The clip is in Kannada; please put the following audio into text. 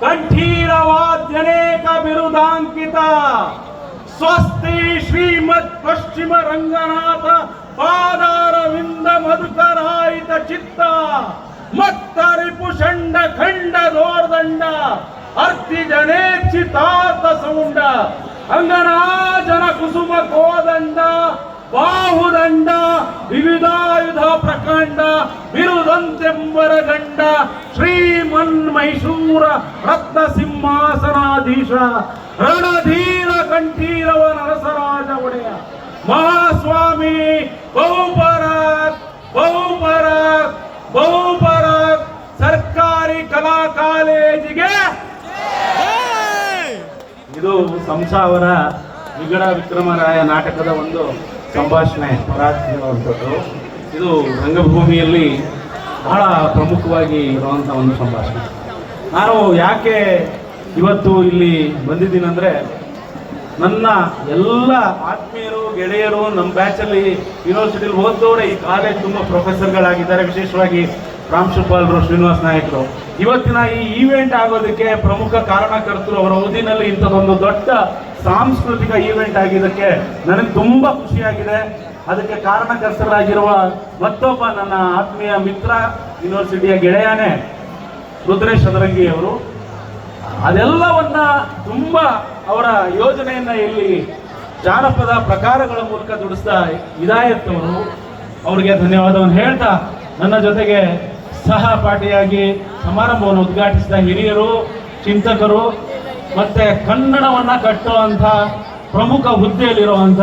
ಕಂಠೀರವಾದ್ಯನೇಕ ಬಿರುದಾಂಕಿತ ಸ್ವಸ್ತಿ ಶ್ರೀಮತ್ ಪಶ್ಚಿಮ ರಂಗನಾಥ ಪಾದಾರವಿಂದ ಮಧುಕರಾಯಿತ ಚಿತ್ತ. ಮತ್ತ ರಿಪುಷಂಡ ಖಂಡ ದೋರ್ದಂಡ ಅರ್ತಿ ಜನೇಕ್ಷಿತಾರ್ಥ ಸೌಂಡ. ಅಂಗನಾಜನ ಕುಸುಮ ಕೋದಂಡ ಬಾಹುದಂಡ. ವಿವಿಧಾಯುಧ ಪ್ರಕಾಂಡ. ಬಿರುದಂತೆಂಬರ ಗಂಡ. ಶ್ರೀಮನ್ ಮೈಸೂರ ರತ್ನ ಸಿಂಹಾಸನಾಧೀಶ, ರಣಧೀರ ಕಂಠೀರವ ನರಸರಾಜ ಒಡೆಯ. ಮಹಾಸ್ವಾಮಿ ಬಹುಪರಾಕ್ ಬಹುಪರಾಕ್ ಬಹುಪರಾಕ್ ಸರ್ಕಾರಿ ಕಲಾ ಕಾಲೇಜಿಗೆ ಇದು ಸಂಸಾವರ ವಿಗಡ ವಿಕ್ರಮರಾಯ ನಾಟಕದ ಒಂದು ಸಂಭಾಷಣೆ ಪರಾಜಿರುವಂಥದ್ದು ಇದು ರಂಗಭೂಮಿಯಲ್ಲಿ ಬಹಳ ಪ್ರಮುಖವಾಗಿ ಇರುವಂಥ ಒಂದು ಸಂಭಾಷಣೆ. ನಾನು ಯಾಕೆ ಇವತ್ತು ಇಲ್ಲಿ ಬಂದಿದ್ದೀನಂದರೆ, ನನ್ನ ಎಲ್ಲ ಆತ್ಮೀಯರು, ಗೆಳೆಯರು ನಮ್ಮ ಬ್ಯಾಚಲ್ಲಿ ಯೂನಿವರ್ಸಿಟಿಲಿ ಓದಿದವರೇ ಈ ಕಾಲೇಜ್ ತುಂಬ ಪ್ರೊಫೆಸರ್ಗಳಾಗಿದ್ದಾರೆ ವಿಶೇಷವಾಗಿ ಪ್ರಾಂಶುಪಾಲರು ಶ್ರೀನಿವಾಸ್ ನಾಯಕರು. ಇವತ್ತಿನ ಈ ಈವೆಂಟ್ ಆಗೋದಕ್ಕೆ ಪ್ರಮುಖ ಕಾರಣಕರ್ತರು ಅವರ ಅವಧಿನಲ್ಲಿ ಇಂಥದ್ದೊಂದು ದೊಡ್ಡ ಸಾಂಸ್ಕೃತಿಕ ಈವೆಂಟ್ ಆಗಿದ್ದಕ್ಕೆ ನನಗೆ ತುಂಬ ಖುಷಿಯಾಗಿದೆ. ಅದಕ್ಕೆ ಕಾರಣಕರ್ತರಾಗಿರುವ ಮತ್ತೊಬ್ಬ ನನ್ನ ಆತ್ಮೀಯ ಮಿತ್ರ ಯೂನಿವರ್ಸಿಟಿಯ ಗೆಳೆಯನೇ ರುದ್ರೇಶ್ ಅದರಂಗಿ ಅವರು. ಅದೆಲ್ಲವನ್ನ ತುಂಬಾ ಅವರ ಯೋಜನೆಯನ್ನ ಇಲ್ಲಿ ಜಾನಪದ ಪ್ರಕಾರಗಳ ಮೂಲಕ ದುಡಿಸ್ತಾ ಇದಾಯತ್ತವರು ಅವರಿಗೆ ಧನ್ಯವಾದವನ್ನು ಹೇಳ್ತಾ ನನ್ನ ಜೊತೆಗೆ ಸಹಪಾಠಿಯಾಗಿ ಸಮಾರಂಭವನ್ನು ಉದ್ಘಾಟಿಸಿದ ಹಿರಿಯರು ಚಿಂತಕರು ಮತ್ತೆ ಕನ್ನಡವನ್ನ ಕಟ್ಟುವಂತ ಪ್ರಮುಖ ಹುದ್ದೆಯಲ್ಲಿರುವಂತ